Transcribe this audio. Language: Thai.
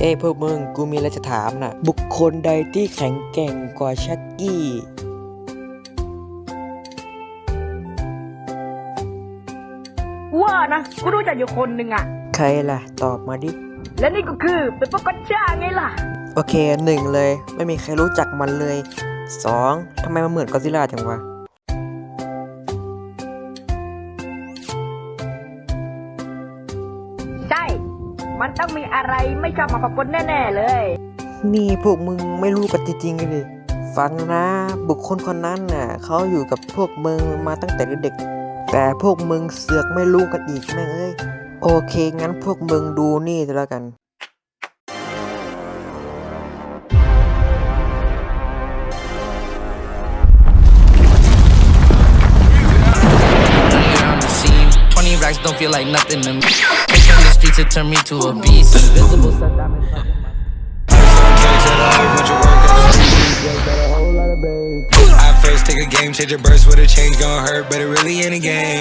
เอ้ยพวกมึงกูมีอะไรจะถามน่ะบุคคลใดที่แข็งแกร่งกว่าชักกี้ว่านะกูรู้จักอยู่คนหนึ่งอะใครล่ะ ตอบมาดิ และนี่ก็คือเป็นปกติช่าไงล่ะ โอเคหนึ่งเลย ไม่มีใครรู้จักมันเลยสองทำไมมันเหมือนกอซิลล่าจังวะ มันต้องมีอะไรไม่ชอบมาปะปนแน่ๆเลย นี่พวกมึงไม่รู้กันจริงๆเลยฟังนะ บุคคลคนนั้นน่ะเขาอยู่กับพวกมึงมาตั้งแต่เด็ก แต่พวกมึงเสือกไม่รู้กันอีกแม่งเอ้ย โอเค งั้นพวกมึงดูนี่จะแล้วกัน running around the scene. 20 racks don't feel like nothing to me. Streets, it turned me to a beast. Invisible my- I first take a game, change a burst with a change, gon' hurt, but it really ain't a game.